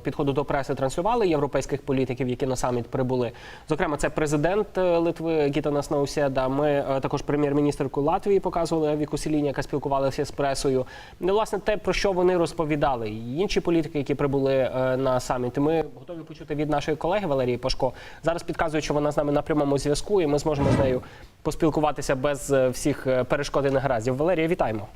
підходу до преси транслювали європейських політиків, які на саміт прибули. Зокрема, це президент е, Литви Гітанас Науседа. Ми е, також прем'єр-міністрку Латвії показували Віку Селіні, яка спілкувалася з пресою. Ну, власне, те про що вони розповідали. Інші політики, які прибули е, на саміт. Ми готові почути від нашої колеги Валерії Пашко. Зараз підказують, що вона з нами на прямому зв'язку, і ми зможемо з нею поспілкуватися без всіх перешкод і негараздів. Валерія, вітаємо.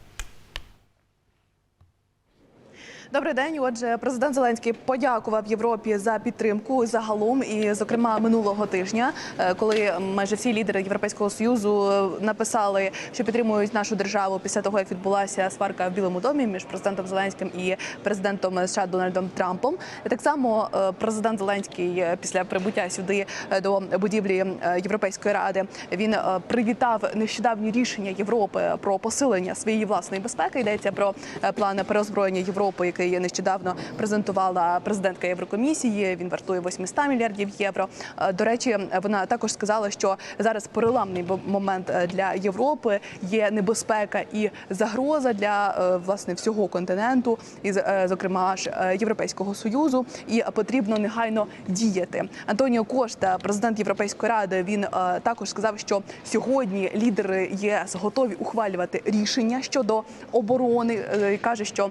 Добрий день. Отже, президент Зеленський подякував Європі за підтримку загалом, і зокрема минулого тижня, е, коли майже всі лідери Європейського союзу е, написали, що підтримують нашу державу після того, як відбулася сварка в Білому домі між президентом Зеленським і президентом США Дональдом Трампом. І так само е, президент Зеленський після прибуття сюди до будівлі Європейської ради він привітав нещодавні рішення Європи про посилення своєї власної безпеки. Йдеться про е, план переозброєння Європи, який нещодавно презентувала президентка Єврокомісії. Він вартує 800 мільярдів євро. Е, До речі, вона також сказала, що зараз переламний момент е, для Європи є небезпека і загроза для е, власне всього континенту, і зокрема ж Європейського союзу, і потрібно негайно діяти. Антоніо Кошта, президент Європейської ради, він також сказав, що сьогодні лідери ЄС готові ухвалювати рішення щодо оборони. Каже, що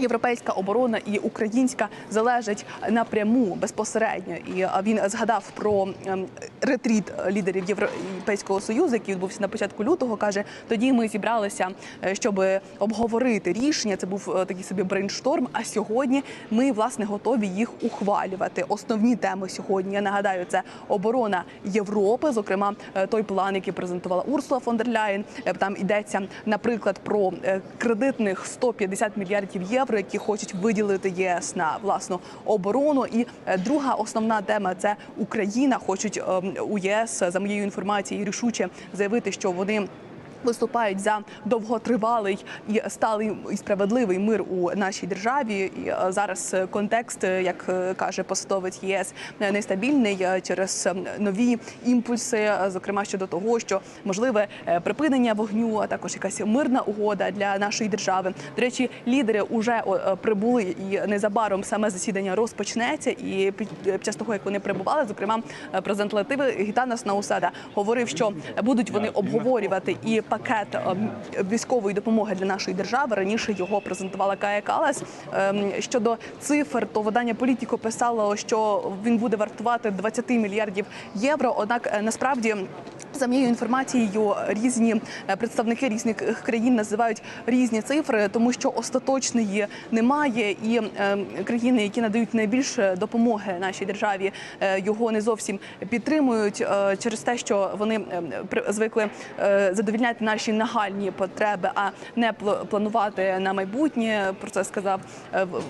Європейська оборона і українська залежать напряму безпосередньо. І він згадав про ем, ретріт лідерів Європейського союзу, який відбувся на початку лютого. каже: тоді ми зібралися, е, щоб обговорити рішення. Це був е, такий собі брейншторм. А сьогодні ми власне готові їх ухвалювати. Основні теми сьогодні. Я нагадаю, це оборона Європи, зокрема е, той план, який презентувала Урсула фон дер Ляєн. Е, Там йдеться, наприклад, про е, кредитних 150 мільярдів євро, які хочуть виділити ЄС на власну оборону. І е, друга основна тема це Україна. Хочуть ем, у ЄС за моєю інформацією рішуче заявити, що вони. Виступають за довготривалий і сталий і справедливий мир у нашій державі. І е, зараз контекст, е, як е, каже посадовець ЄС, нестабільний через нові імпульси, зокрема щодо того, що можливе припинення вогню, а також якась мирна угода для нашої держави. До речі, лідери вже прибули і незабаром саме засідання розпочнеться. І під час того, як вони прибували, зокрема президент Лативи Гітанас Наусада говорив, що будуть вони обговорювати і пакет військової допомоги для нашої держави. Раніше його презентувала Кая Калас. Ем, Щодо цифр, то видання політико писало, що він буде вартувати 20 мільярдів євро. Однак е, насправді. За моєю інформацією, різні е, представники різних країн називають різні цифри, тому що остаточної немає, і е, країни, які надають найбільше допомоги нашій державі, е, його не зовсім підтримують е, через те, що вони е, звикли задовільняти наші нагальні потреби, а не планувати на майбутнє. Про це сказав в-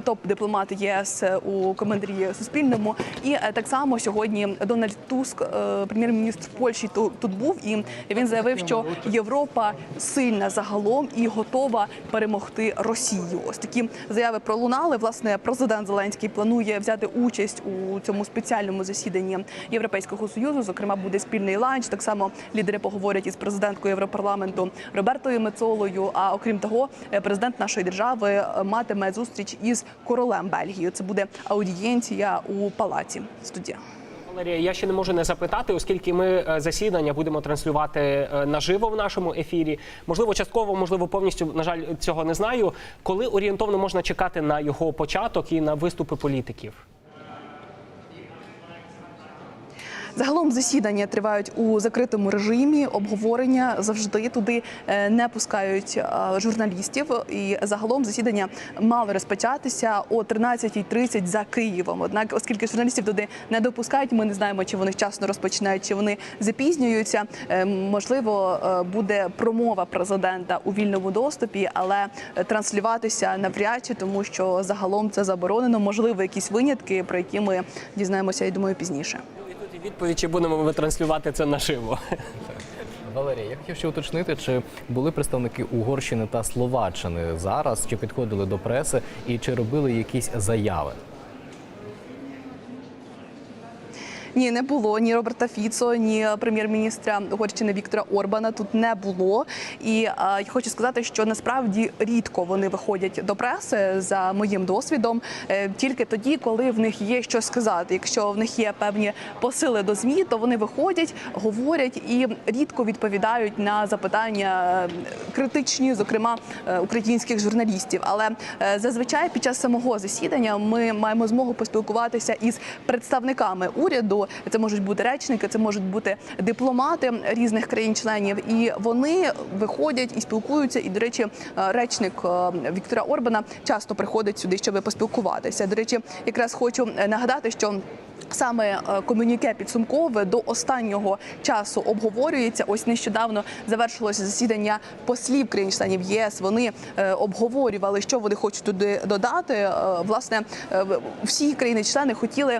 топ-дипломат ЄС у коментарі Суспільному. І так само сьогодні Дональд Туск, прем'єр-міністр Польщі, ту- тут був, і він заявив, що Європа сильна загалом і готова перемогти Росію. Ось такі заяви пролунали. Власне, президент Зеленський планує взяти участь у цьому спеціальному засіданні Європейського союзу. Зокрема, буде спільний ланч. Так само лідери поговорять із президенткою Європарламенту Робертою Мецолою. А окрім того, е, президент нашої держави е, матиме зустріч із королем Бельгії. Це буде аудієнція у палаці. Студія. Валерія, я ще не можу не запитати, оскільки ми е, засідання будемо транслювати е, наживо в нашому ефірі. Можливо, частково, можливо, повністю, на жаль, цього не знаю. Коли орієнтовно можна чекати на його початок і на виступи політиків? Загалом засідання тривають у закритому режимі. Обговорення завжди туди е, не пускають е, журналістів. І загалом засідання мало розпочатися о 13.30 за Києвом. Однак, оскільки журналістів туди не допускають, ми не знаємо, чи вони вчасно розпочинають, чи вони запізнюються. Е, Можливо, буде промова президента у вільному доступі, але транслюватися навряд чи, тому що загалом це заборонено. Можливо, якісь винятки, про які ми дізнаємося, я думаю, пізніше. Відповідь, чи будемо ми транслювати це наживо. Валерія, я хотів ще уточнити, чи були представники Угорщини та Словаччини зараз, чи підходили до преси і чи робили якісь заяви? Ні, не було ні Роберта Фіцо, ні прем'єр-міністра Угорщини Віктора Орбана. Тут не було. І а, я хочу сказати, що насправді рідко вони виходять до преси за моїм досвідом, е, тільки тоді, коли в них є що сказати. Якщо в них є певні посили до змі, то вони виходять, говорять і рідко відповідають на запитання е, критичні, зокрема е, українських журналістів. Але е, зазвичай під час самого засідання ми маємо змогу поспілкуватися із представниками уряду. Це можуть бути речники, це можуть бути дипломати різних країн-членів, і вони виходять і спілкуються. І, до речі, е, речник е, Віктора Орбана часто приходить сюди, щоб поспілкуватися. До речі, якраз хочу е, нагадати, що. Саме е, комюніке підсумкове до останнього часу обговорюється. Ось нещодавно завершилося засідання послів країн-членів єС. Вони е, обговорювали, що вони хочуть туди додати. Е, Власне, всі країни-члени хотіли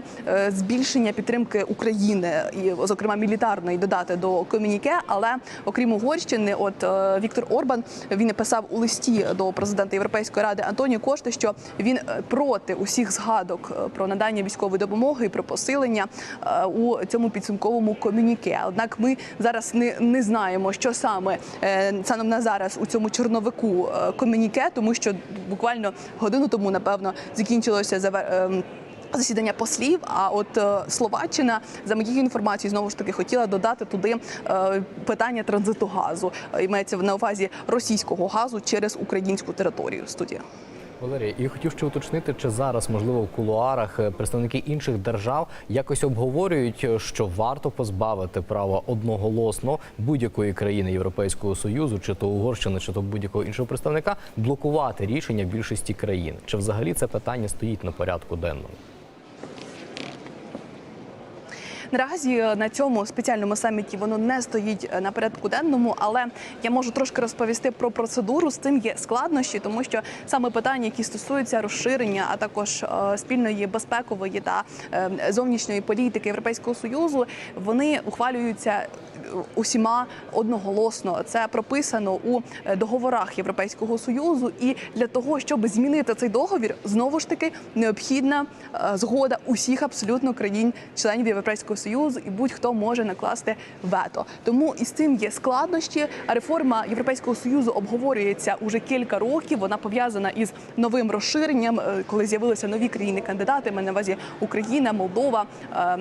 збільшення підтримки України і, зокрема, мілітарної додати до комюніке. Але окрім Угорщини, от Віктор Орбан він написав у листі до президента Європейської ради Антоніо Кошти, що він проти усіх згадок про надання військової допомоги і про посилення е, у цьому підсумковому комюніке. Однак ми зараз не, не знаємо, що саме е, станом на зараз у цьому чорновику е, комюніке, тому що буквально годину тому, напевно, закінчилося завер- ем, Засідання послів. А от Словаччина, за моєю інформацією, знову ж таки хотіла додати туди питання транзиту газу. Ймається на увазі російського газу через українську територію. Студія. Валерія, і хотів ще уточнити, чи зараз, можливо, в кулуарах е, представники інших держав якось обговорюють, е, що варто позбавити права одноголосно будь-якої країни Європейського союзу, чи то Угорщини, чи то будь-якого іншого представника, блокувати рішення більшості країн. Чи взагалі це питання стоїть на порядку денному? Наразі е, на цьому спеціальному саміті воно не стоїть е, на порядку денному, але я можу трошки розповісти про процедуру. З цим є складнощі, тому що саме питання, які стосуються розширення, а також е, спільної безпекової та зовнішньої політики Європейського союзу, вони ухвалюються усіма одноголосно. Це прописано у договорах Європейського союзу. І для того, щоб змінити цей договір, знову ж таки необхідна згода усіх абсолютно країн-членів Європейського союзу, і будь-хто може накласти вето. Тому із цим є складнощі. Реформа Європейського союзу обговорюється уже кілька років. Вона пов'язана із новим розширенням, е, коли з'явилися нові країни-кандидати. Ми на увазі Україна, Молдова, е,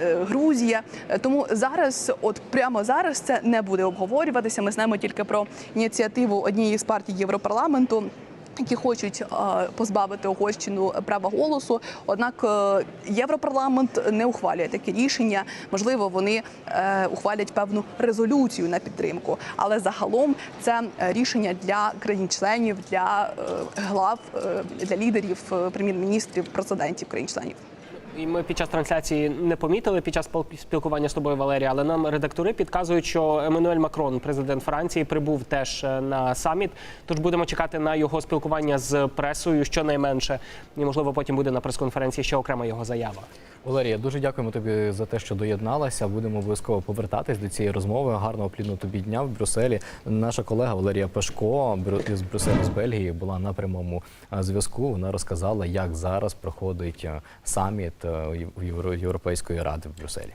е, Грузія. Тому зараз, от прямо зараз, це не буде обговорюватися. Ми знаємо тільки про ініціативу однієї з партій Європарламенту. Які хочуть е, позбавити Угорщину права голосу, однак е, Європарламент не ухвалює такі рішення. Можливо, вони е, ухвалять певну резолюцію на підтримку, але загалом це рішення для країн-членів, для глав, для лідерів, прем'єр-міністрів, президентів країн-членів. І ми під час трансляції не помітили під час спілкування з тобою, Валерія, але нам редактори підказують, що Еммануель Макрон, президент Франції, прибув теж е, на саміт. Тож будемо чекати на його спілкування з пресою, щонайменше. І можливо потім буде на прес-конференції ще окрема його заява. Валерія, дуже дякуємо тобі за те, що доєдналася. Будемо обов'язково повертатись до цієї розмови. Гарного плідного тобі дня в Брюсселі. Наша колега Валерія Пашко з із Брюсселю з Бельгії була на прямому зв'язку. Вона розказала, як зараз проходить саміт Євро- Європейської ради в Брюсселі.